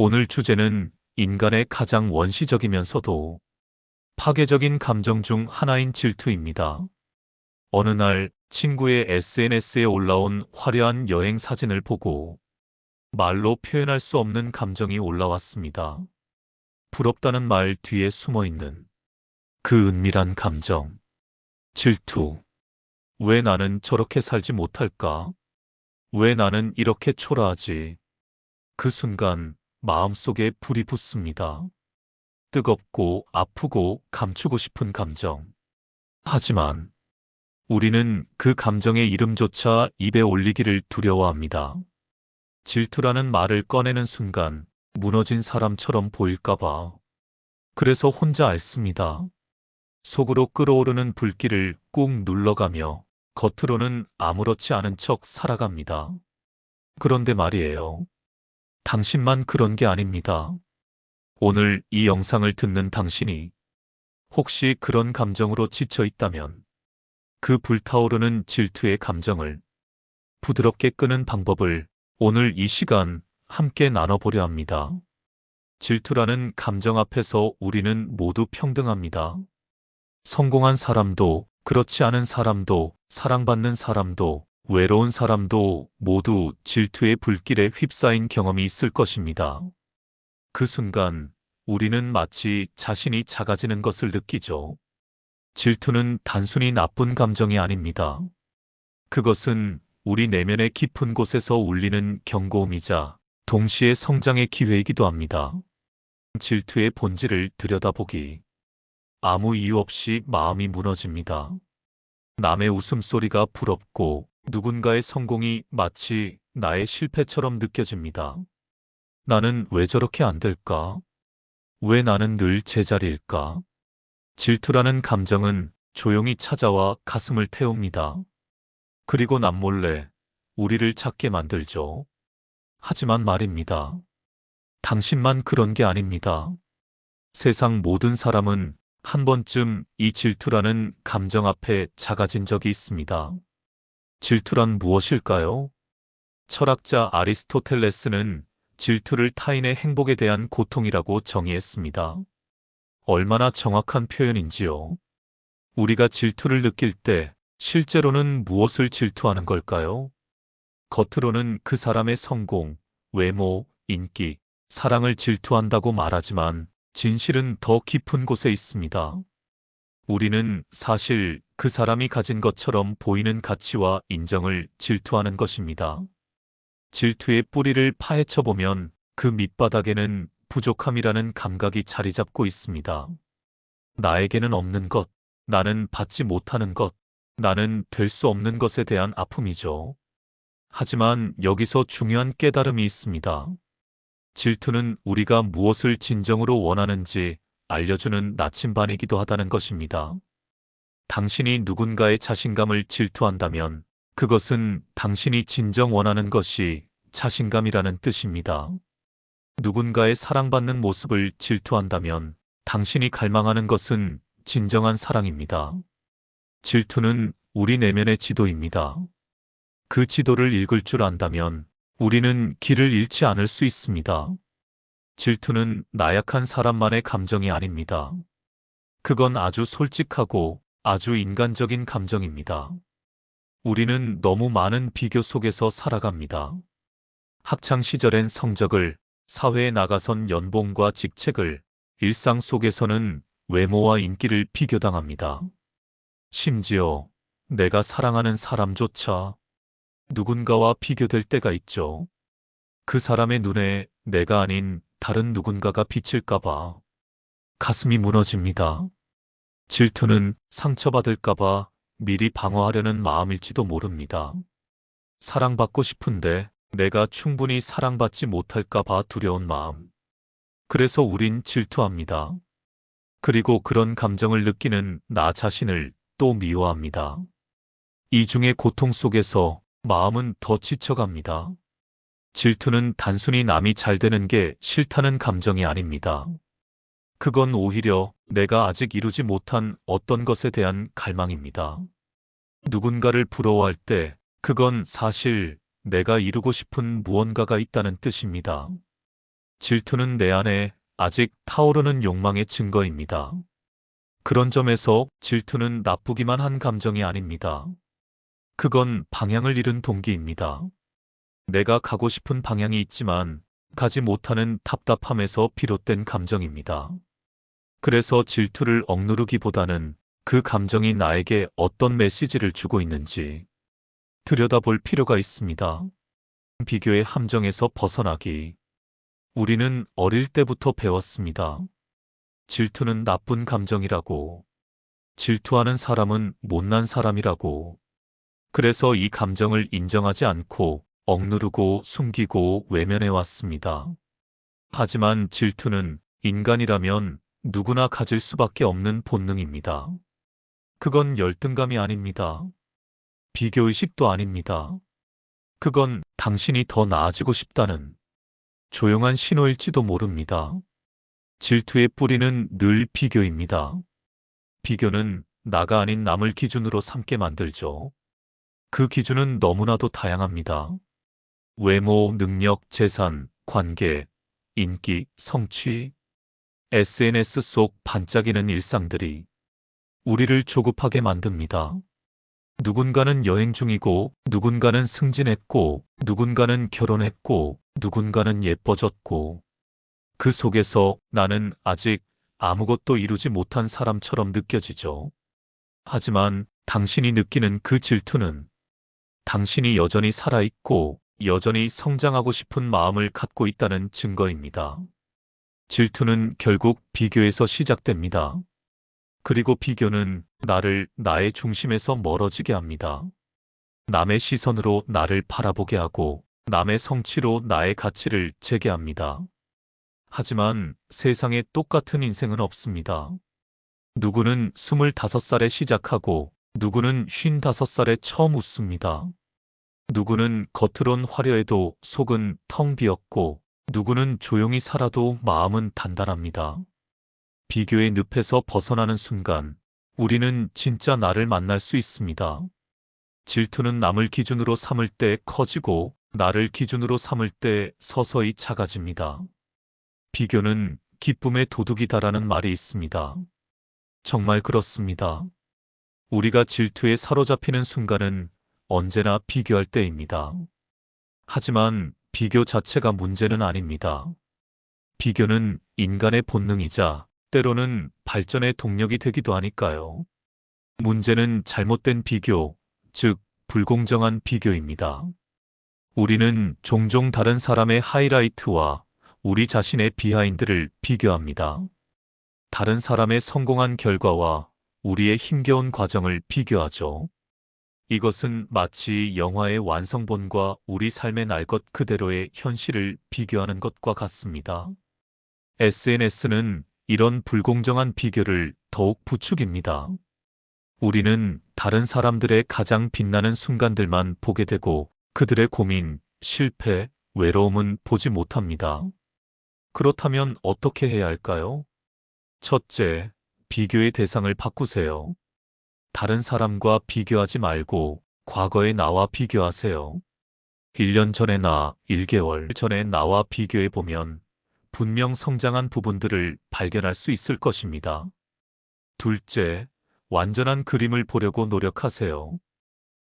오늘 주제는 인간의 가장 원시적이면서도 파괴적인 감정 중 하나인 질투입니다. 어느 날 친구의 SNS에 올라온 화려한 여행 사진을 보고 말로 표현할 수 없는 감정이 올라왔습니다. 부럽다는 말 뒤에 숨어 있는 그 은밀한 감정. 질투. 왜 나는 저렇게 살지 못할까? 왜 나는 이렇게 초라하지? 그 순간 마음속에 불이 붙습니다. 뜨겁고 아프고 감추고 싶은 감정. 하지만 우리는 그 감정의 이름조차 입에 올리기를 두려워합니다. 질투라는 말을 꺼내는 순간 무너진 사람처럼 보일까봐. 그래서 혼자 앓습니다. 속으로 끓어오르는 불길을 꾹 눌러가며 겉으로는 아무렇지 않은 척 살아갑니다. 그런데 말이에요. 당신만 그런 게 아닙니다. 오늘 이 영상을 듣는 당신이 혹시 그런 감정으로 지쳐 있다면 그 불타오르는 질투의 감정을 부드럽게 끄는 방법을 오늘 이 시간 함께 나눠보려 합니다. 질투라는 감정 앞에서 우리는 모두 평등합니다. 성공한 사람도, 그렇지 않은 사람도, 사랑받는 사람도, 외로운 사람도 모두 질투의 불길에 휩싸인 경험이 있을 것입니다. 그 순간 우리는 마치 자신이 작아지는 것을 느끼죠. 질투는 단순히 나쁜 감정이 아닙니다. 그것은 우리 내면의 깊은 곳에서 울리는 경고음이자 동시에 성장의 기회이기도 합니다. 질투의 본질을 들여다보기. 아무 이유 없이 마음이 무너집니다. 남의 웃음소리가 부럽고 누군가의 성공이 마치 나의 실패처럼 느껴집니다. 나는 왜 저렇게 안 될까? 왜 나는 늘 제자리일까? 질투라는 감정은 조용히 찾아와 가슴을 태웁니다. 그리고 남몰래 우리를 찾게 만들죠. 하지만 말입니다. 당신만 그런 게 아닙니다. 세상 모든 사람은 한 번쯤 이 질투라는 감정 앞에 작아진 적이 있습니다. 질투란 무엇일까요? 철학자 아리스토텔레스는 질투를 타인의 행복에 대한 고통이라고 정의했습니다. 얼마나 정확한 표현인지요. 우리가 질투를 느낄 때 실제로는 무엇을 질투하는 걸까요? 겉으로는 그 사람의 성공, 외모, 인기, 사랑을 질투한다고 말하지만 진실은 더 깊은 곳에 있습니다. 우리는 사실 그 사람이 가진 것처럼 보이는 가치와 인정을 질투하는 것입니다. 질투의 뿌리를 파헤쳐 보면 그 밑바닥에는 부족함이라는 감각이 자리 잡고 있습니다. 나에게는 없는 것, 나는 받지 못하는 것, 나는 될 수 없는 것에 대한 아픔이죠. 하지만 여기서 중요한 깨달음이 있습니다. 질투는 우리가 무엇을 진정으로 원하는지 알려주는 나침반이기도 하다는 것입니다. 당신이 누군가의 자신감을 질투한다면 그것은 당신이 진정 원하는 것이 자신감이라는 뜻입니다. 누군가의 사랑받는 모습을 질투한다면 당신이 갈망하는 것은 진정한 사랑입니다. 질투는 우리 내면의 지도입니다. 그 지도를 읽을 줄 안다면 우리는 길을 잃지 않을 수 있습니다. 질투는 나약한 사람만의 감정이 아닙니다. 그건 아주 솔직하고 아주 인간적인 감정입니다. 우리는 너무 많은 비교 속에서 살아갑니다. 학창 시절엔 성적을, 사회에 나가선 연봉과 직책을, 일상 속에서는 외모와 인기를 비교당합니다. 심지어 내가 사랑하는 사람조차 누군가와 비교될 때가 있죠. 그 사람의 눈에 내가 아닌 다른 누군가가 비칠까봐 가슴이 무너집니다. 질투는 상처받을까봐 미리 방어하려는 마음일지도 모릅니다. 사랑받고 싶은데 내가 충분히 사랑받지 못할까봐 두려운 마음. 그래서 우린 질투합니다. 그리고 그런 감정을 느끼는 나 자신을 또 미워합니다. 이 중의 고통 속에서 마음은 더 지쳐갑니다. 질투는 단순히 남이 잘 되는 게 싫다는 감정이 아닙니다. 그건 오히려 내가 아직 이루지 못한 어떤 것에 대한 갈망입니다. 누군가를 부러워할 때 그건 사실 내가 이루고 싶은 무언가가 있다는 뜻입니다. 질투는 내 안에 아직 타오르는 욕망의 증거입니다. 그런 점에서 질투는 나쁘기만 한 감정이 아닙니다. 그건 방향을 잃은 동기입니다. 내가 가고 싶은 방향이 있지만 가지 못하는 답답함에서 비롯된 감정입니다. 그래서 질투를 억누르기보다는 그 감정이 나에게 어떤 메시지를 주고 있는지 들여다볼 필요가 있습니다. 비교의 함정에서 벗어나기. 우리는 어릴 때부터 배웠습니다. 질투는 나쁜 감정이라고. 질투하는 사람은 못난 사람이라고. 그래서 이 감정을 인정하지 않고 억누르고 숨기고 외면해 왔습니다. 하지만 질투는 인간이라면 누구나 가질 수밖에 없는 본능입니다. 그건 열등감이 아닙니다. 비교의식도 아닙니다. 그건 당신이 더 나아지고 싶다는 조용한 신호일지도 모릅니다. 질투의 뿌리는 늘 비교입니다. 비교는 나가 아닌 남을 기준으로 삼게 만들죠. 그 기준은 너무나도 다양합니다. 외모, 능력, 재산, 관계, 인기, 성취, SNS 속 반짝이는 일상들이 우리를 조급하게 만듭니다. 누군가는 여행 중이고, 누군가는 승진했고, 누군가는 결혼했고, 누군가는 예뻐졌고, 그 속에서 나는 아직 아무것도 이루지 못한 사람처럼 느껴지죠. 하지만 당신이 느끼는 그 질투는 당신이 여전히 살아있고 여전히 성장하고 싶은 마음을 갖고 있다는 증거입니다. 질투는 결국 비교에서 시작됩니다. 그리고 비교는 나를 나의 중심에서 멀어지게 합니다. 남의 시선으로 나를 바라보게 하고 남의 성취로 나의 가치를 재게합니다. 하지만 세상에 똑같은 인생은 없습니다. 누구는 25살에 시작하고 누구는 55살에 처음 웃습니다. 누구는 겉으론 화려해도 속은 텅 비었고 누구는 조용히 살아도 마음은 단단합니다. 비교의 늪에서 벗어나는 순간 우리는 진짜 나를 만날 수 있습니다. 질투는 남을 기준으로 삼을 때 커지고 나를 기준으로 삼을 때 서서히 작아집니다. 비교는 기쁨의 도둑이다라는 말이 있습니다. 정말 그렇습니다. 우리가 질투에 사로잡히는 순간은 언제나 비교할 때입니다. 하지만 비교 자체가 문제는 아닙니다. 비교는 인간의 본능이자 때로는 발전의 동력이 되기도 하니까요. 문제는 잘못된 비교, 즉, 불공정한 비교입니다. 우리는 종종 다른 사람의 하이라이트와 우리 자신의 비하인드를 비교합니다. 다른 사람의 성공한 결과와 우리의 힘겨운 과정을 비교하죠. 이것은 마치 영화의 완성본과 우리 삶의 날 것 그대로의 현실을 비교하는 것과 같습니다. SNS는 이런 불공정한 비교를 더욱 부추깁니다. 우리는 다른 사람들의 가장 빛나는 순간들만 보게 되고 그들의 고민, 실패, 외로움은 보지 못합니다. 그렇다면 어떻게 해야 할까요? 첫째, 비교의 대상을 바꾸세요. 다른 사람과 비교하지 말고 과거의 나와 비교하세요. 1년 전의 나, 1개월 전의 나와 비교해 보면 분명 성장한 부분들을 발견할 수 있을 것입니다. 둘째, 완전한 그림을 보려고 노력하세요.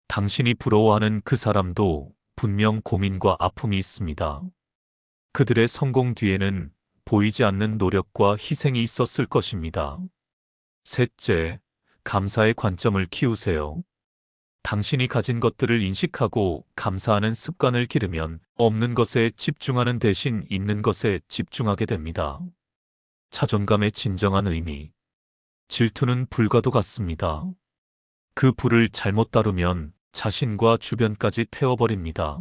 당신이 부러워하는 그 사람도 분명 고민과 아픔이 있습니다. 그들의 성공 뒤에는 보이지 않는 노력과 희생이 있었을 것입니다. 셋째, 감사의 관점을 키우세요. 당신이 가진 것들을 인식하고 감사하는 습관을 기르면 없는 것에 집중하는 대신 있는 것에 집중하게 됩니다. 자존감의 진정한 의미. 질투는 불과도 같습니다. 그 불을 잘못 다루면 자신과 주변까지 태워버립니다.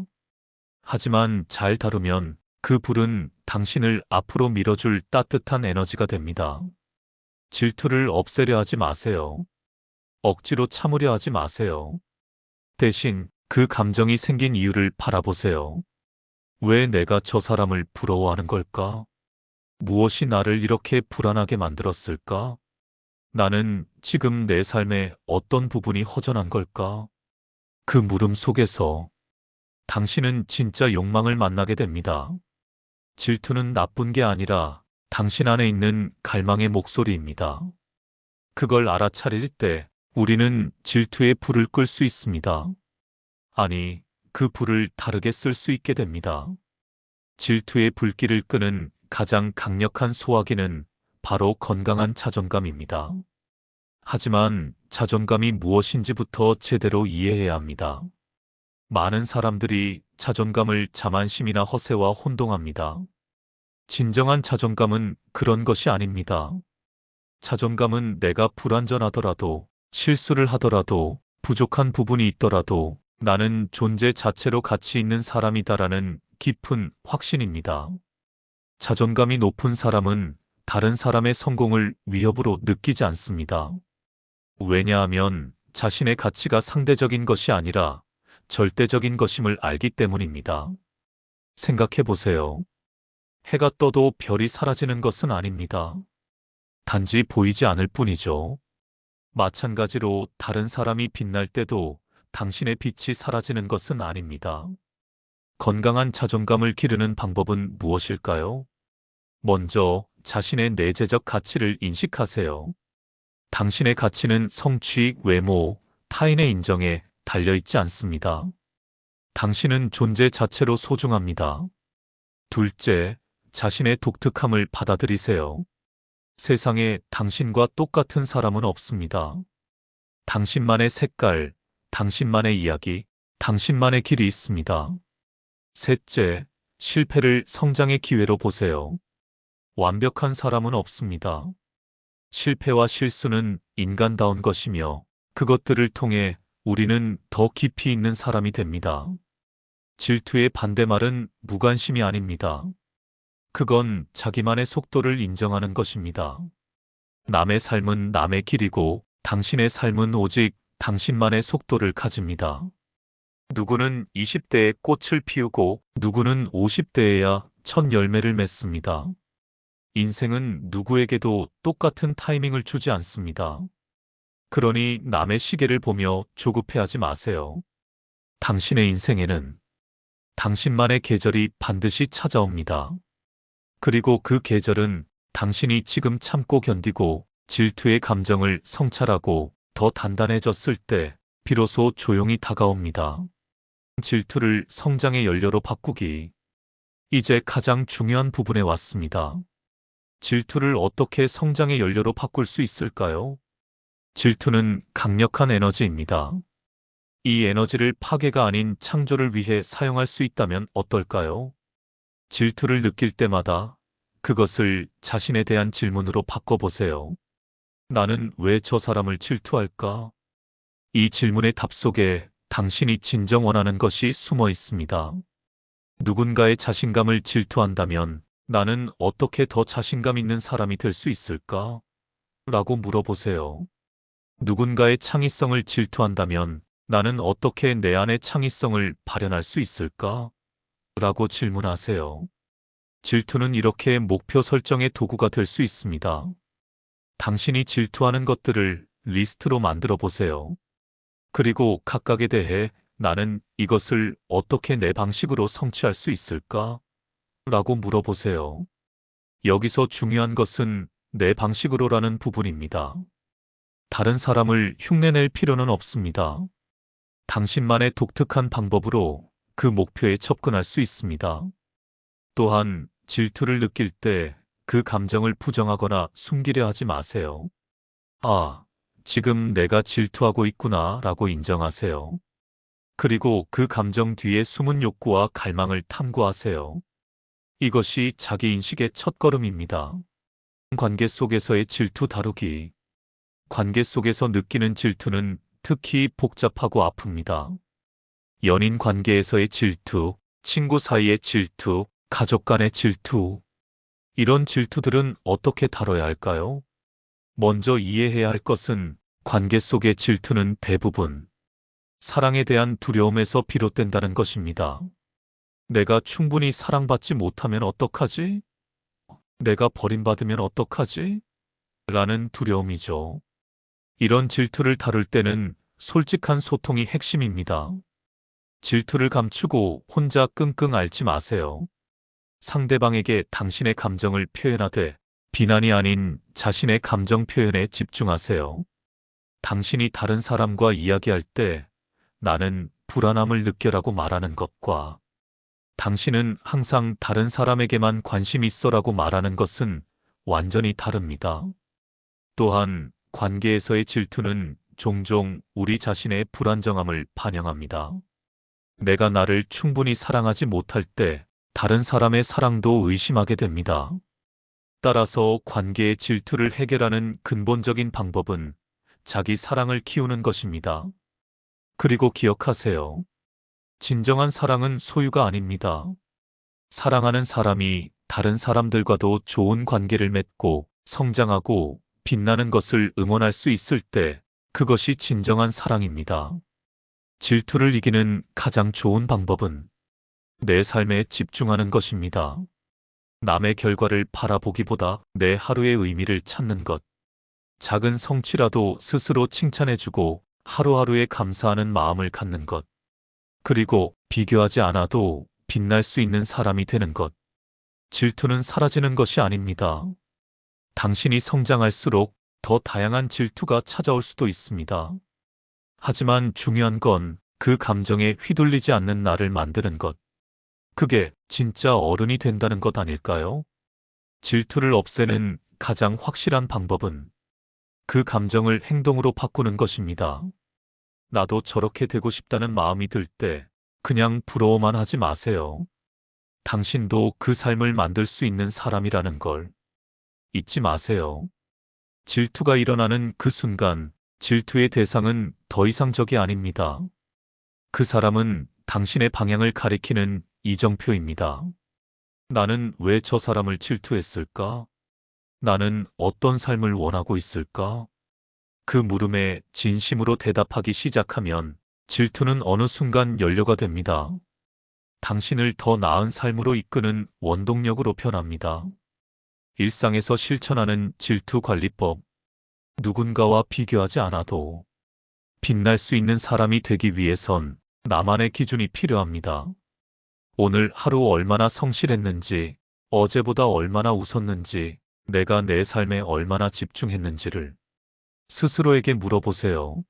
하지만 잘 다루면 그 불은 당신을 앞으로 밀어줄 따뜻한 에너지가 됩니다. 질투를 없애려 하지 마세요. 억지로 참으려 하지 마세요. 대신 그 감정이 생긴 이유를 바라보세요. 왜 내가 저 사람을 부러워하는 걸까? 무엇이 나를 이렇게 불안하게 만들었을까? 나는 지금 내 삶의 어떤 부분이 허전한 걸까? 그 물음 속에서 당신은 진짜 욕망을 만나게 됩니다. 질투는 나쁜 게 아니라 당신 안에 있는 갈망의 목소리입니다. 그걸 알아차릴 때 우리는 질투의 불을 끌 수 있습니다. 아니, 그 불을 다르게 쓸 수 있게 됩니다. 질투의 불길을 끄는 가장 강력한 소화기는 바로 건강한 자존감입니다. 하지만 자존감이 무엇인지부터 제대로 이해해야 합니다. 많은 사람들이 자존감을 자만심이나 허세와 혼동합니다. 진정한 자존감은 그런 것이 아닙니다. 자존감은 내가 불완전하더라도, 실수를 하더라도, 부족한 부분이 있더라도 나는 존재 자체로 가치 있는 사람이다라는 깊은 확신입니다. 자존감이 높은 사람은 다른 사람의 성공을 위협으로 느끼지 않습니다. 왜냐하면 자신의 가치가 상대적인 것이 아니라 절대적인 것임을 알기 때문입니다. 생각해 보세요. 해가 떠도 별이 사라지는 것은 아닙니다. 단지 보이지 않을 뿐이죠. 마찬가지로 다른 사람이 빛날 때도 당신의 빛이 사라지는 것은 아닙니다. 건강한 자존감을 기르는 방법은 무엇일까요? 먼저 자신의 내재적 가치를 인식하세요. 당신의 가치는 성취, 외모, 타인의 인정에 달려있지 않습니다. 당신은 존재 자체로 소중합니다. 둘째, 자신의 독특함을 받아들이세요. 세상에 당신과 똑같은 사람은 없습니다. 당신만의 색깔, 당신만의 이야기, 당신만의 길이 있습니다. 셋째, 실패를 성장의 기회로 보세요. 완벽한 사람은 없습니다. 실패와 실수는 인간다운 것이며 그것들을 통해 우리는 더 깊이 있는 사람이 됩니다. 질투의 반대말은 무관심이 아닙니다. 그건 자기만의 속도를 인정하는 것입니다. 남의 삶은 남의 길이고 당신의 삶은 오직 당신만의 속도를 가집니다. 누구는 20대에 꽃을 피우고 누구는 50대에야 첫 열매를 맺습니다. 인생은 누구에게도 똑같은 타이밍을 주지 않습니다. 그러니 남의 시계를 보며 조급해하지 마세요. 당신의 인생에는 당신만의 계절이 반드시 찾아옵니다. 그리고 그 계절은 당신이 지금 참고 견디고 질투의 감정을 성찰하고 더 단단해졌을 때 비로소 조용히 다가옵니다. 질투를 성장의 연료로 바꾸기. 이제 가장 중요한 부분에 왔습니다. 질투를 어떻게 성장의 연료로 바꿀 수 있을까요? 질투는 강력한 에너지입니다. 이 에너지를 파괴가 아닌 창조를 위해 사용할 수 있다면 어떨까요? 질투를 느낄 때마다 그것을 자신에 대한 질문으로 바꿔보세요. 나는 왜 저 사람을 질투할까? 이 질문의 답 속에 당신이 진정 원하는 것이 숨어 있습니다. 누군가의 자신감을 질투한다면 나는 어떻게 더 자신감 있는 사람이 될 수 있을까? 라고 물어보세요. 누군가의 창의성을 질투한다면 나는 어떻게 내 안의 창의성을 발현할 수 있을까? 라고 질문하세요. 질투는 이렇게 목표 설정의 도구가 될 수 있습니다. 당신이 질투하는 것들을 리스트로 만들어 보세요. 그리고 각각에 대해 나는 이것을 어떻게 내 방식으로 성취할 수 있을까? 라고 물어보세요. 여기서 중요한 것은 내 방식으로라는 부분입니다. 다른 사람을 흉내낼 필요는 없습니다. 당신만의 독특한 방법으로 그 목표에 접근할 수 있습니다. 또한 질투를 느낄 때 그 감정을 부정하거나 숨기려 하지 마세요. 아, 지금 내가 질투하고 있구나 라고 인정하세요. 그리고 그 감정 뒤에 숨은 욕구와 갈망을 탐구하세요. 이것이 자기 인식의 첫걸음입니다. 관계 속에서의 질투 다루기. 관계 속에서 느끼는 질투는 특히 복잡하고 아픕니다. 연인 관계에서의 질투, 친구 사이의 질투, 가족 간의 질투. 이런 질투들은 어떻게 다뤄야 할까요? 먼저 이해해야 할 것은 관계 속의 질투는 대부분 사랑에 대한 두려움에서 비롯된다는 것입니다. 내가 충분히 사랑받지 못하면 어떡하지? 내가 버림받으면 어떡하지? 라는 두려움이죠. 이런 질투를 다룰 때는 솔직한 소통이 핵심입니다. 질투를 감추고 혼자 끙끙 앓지 마세요. 상대방에게 당신의 감정을 표현하되 비난이 아닌 자신의 감정 표현에 집중하세요. 당신이 다른 사람과 이야기할 때 나는 불안함을 느껴라고 말하는 것과 당신은 항상 다른 사람에게만 관심 있어라고 말하는 것은 완전히 다릅니다. 또한 관계에서의 질투는 종종 우리 자신의 불안정함을 반영합니다. 내가 나를 충분히 사랑하지 못할 때 다른 사람의 사랑도 의심하게 됩니다. 따라서 관계의 질투를 해결하는 근본적인 방법은 자기 사랑을 키우는 것입니다. 그리고 기억하세요. 진정한 사랑은 소유가 아닙니다. 사랑하는 사람이 다른 사람들과도 좋은 관계를 맺고 성장하고 빛나는 것을 응원할 수 있을 때 그것이 진정한 사랑입니다. 질투를 이기는 가장 좋은 방법은 내 삶에 집중하는 것입니다. 남의 결과를 바라보기보다 내 하루의 의미를 찾는 것. 작은 성취라도 스스로 칭찬해주고 하루하루에 감사하는 마음을 갖는 것. 그리고 비교하지 않아도 빛날 수 있는 사람이 되는 것. 질투는 사라지는 것이 아닙니다. 당신이 성장할수록 더 다양한 질투가 찾아올 수도 있습니다. 하지만 중요한 건 그 감정에 휘둘리지 않는 나를 만드는 것. 그게 진짜 어른이 된다는 것 아닐까요? 질투를 없애는 가장 확실한 방법은 그 감정을 행동으로 바꾸는 것입니다. 나도 저렇게 되고 싶다는 마음이 들 때 그냥 부러워만 하지 마세요. 당신도 그 삶을 만들 수 있는 사람이라는 걸 잊지 마세요. 질투가 일어나는 그 순간 질투의 대상은 더 이상 적이 아닙니다. 그 사람은 당신의 방향을 가리키는 이정표입니다. 나는 왜 저 사람을 질투했을까? 나는 어떤 삶을 원하고 있을까? 그 물음에 진심으로 대답하기 시작하면 질투는 어느 순간 연료가 됩니다. 당신을 더 나은 삶으로 이끄는 원동력으로 변합니다. 일상에서 실천하는 질투 관리법. 누군가와 비교하지 않아도 빛날 수 있는 사람이 되기 위해선 나만의 기준이 필요합니다. 오늘 하루 얼마나 성실했는지, 어제보다 얼마나 웃었는지, 내가 내 삶에 얼마나 집중했는지를 스스로에게 물어보세요.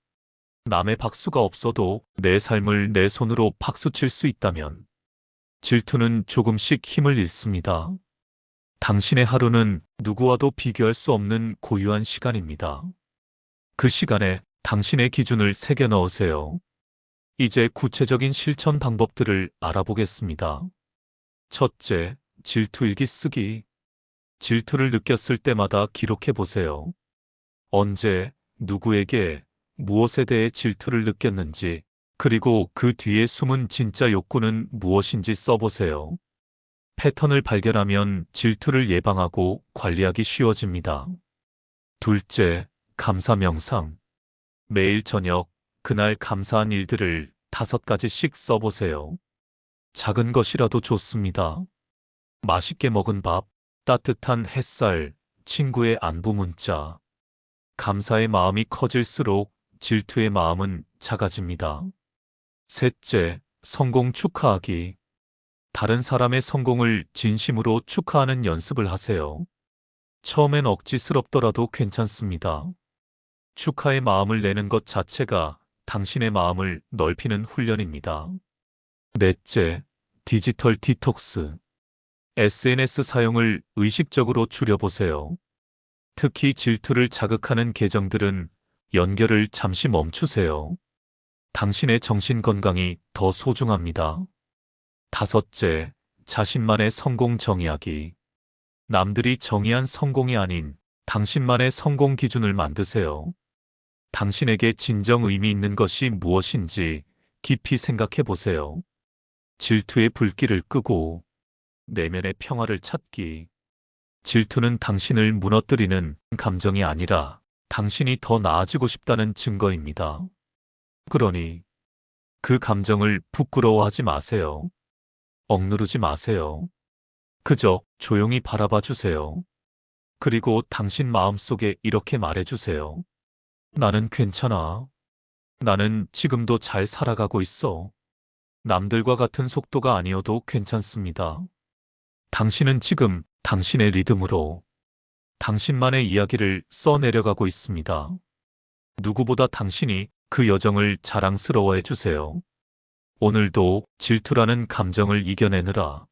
남의 박수가 없어도 내 삶을 내 손으로 박수 칠 수 있다면 질투는 조금씩 힘을 잃습니다. 당신의 하루는 누구와도 비교할 수 없는 고유한 시간입니다. 그 시간에 당신의 기준을 새겨 넣으세요. 이제 구체적인 실천 방법들을 알아보겠습니다. 첫째, 질투 일기 쓰기. 질투를 느꼈을 때마다 기록해 보세요. 언제, 누구에게, 무엇에 대해 질투를 느꼈는지, 그리고 그 뒤에 숨은 진짜 욕구는 무엇인지 써보세요. 패턴을 발견하면 질투를 예방하고 관리하기 쉬워집니다. 둘째, 감사 명상. 매일 저녁, 그날 감사한 일들을 다섯 가지씩 써보세요. 작은 것이라도 좋습니다. 맛있게 먹은 밥, 따뜻한 햇살, 친구의 안부 문자. 감사의 마음이 커질수록 질투의 마음은 작아집니다. 셋째, 성공 축하하기. 다른 사람의 성공을 진심으로 축하하는 연습을 하세요. 처음엔 억지스럽더라도 괜찮습니다. 축하의 마음을 내는 것 자체가 당신의 마음을 넓히는 훈련입니다. 넷째, 디지털 디톡스. SNS 사용을 의식적으로 줄여보세요. 특히 질투를 자극하는 계정들은 연결을 잠시 멈추세요. 당신의 정신 건강이 더 소중합니다. 다섯째, 자신만의 성공 정의하기. 남들이 정의한 성공이 아닌 당신만의 성공 기준을 만드세요. 당신에게 진정 의미 있는 것이 무엇인지 깊이 생각해 보세요. 질투의 불길을 끄고 내면의 평화를 찾기. 질투는 당신을 무너뜨리는 감정이 아니라 당신이 더 나아지고 싶다는 증거입니다. 그러니 그 감정을 부끄러워하지 마세요. 억누르지 마세요. 그저 조용히 바라봐 주세요. 그리고 당신 마음속에 이렇게 말해 주세요. 나는 괜찮아. 나는 지금도 잘 살아가고 있어. 남들과 같은 속도가 아니어도 괜찮습니다. 당신은 지금 당신의 리듬으로 당신만의 이야기를 써내려가고 있습니다. 누구보다 당신이 그 여정을 자랑스러워해 주세요. 오늘도 질투라는 감정을 이겨내느라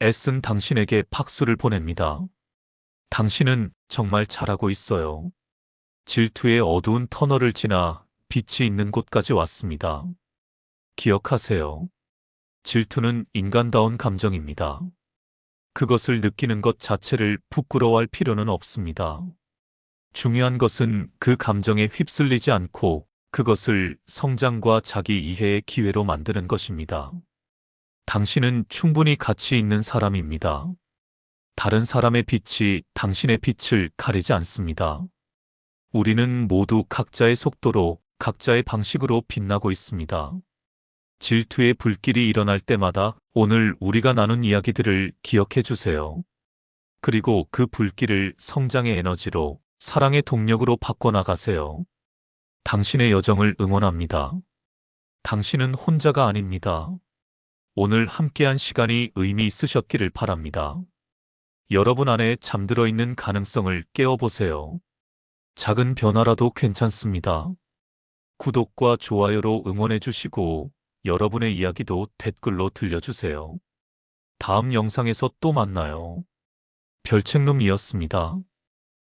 애쓴 당신에게 박수를 보냅니다. 당신은 정말 잘하고 있어요. 질투의 어두운 터널을 지나 빛이 있는 곳까지 왔습니다. 기억하세요. 질투는 인간다운 감정입니다. 그것을 느끼는 것 자체를 부끄러워할 필요는 없습니다. 중요한 것은 그 감정에 휩쓸리지 않고 그것을 성장과 자기 이해의 기회로 만드는 것입니다. 당신은 충분히 가치 있는 사람입니다. 다른 사람의 빛이 당신의 빛을 가리지 않습니다. 우리는 모두 각자의 속도로 각자의 방식으로 빛나고 있습니다. 질투의 불길이 일어날 때마다 오늘 우리가 나눈 이야기들을 기억해 주세요. 그리고 그 불길을 성장의 에너지로 사랑의 동력으로 바꿔나가세요. 당신의 여정을 응원합니다. 당신은 혼자가 아닙니다. 오늘 함께한 시간이 의미 있으셨기를 바랍니다. 여러분 안에 잠들어 있는 가능성을 깨워보세요. 작은 변화라도 괜찮습니다. 구독과 좋아요로 응원해 주시고 여러분의 이야기도 댓글로 들려주세요. 다음 영상에서 또 만나요. 별책룸이었습니다.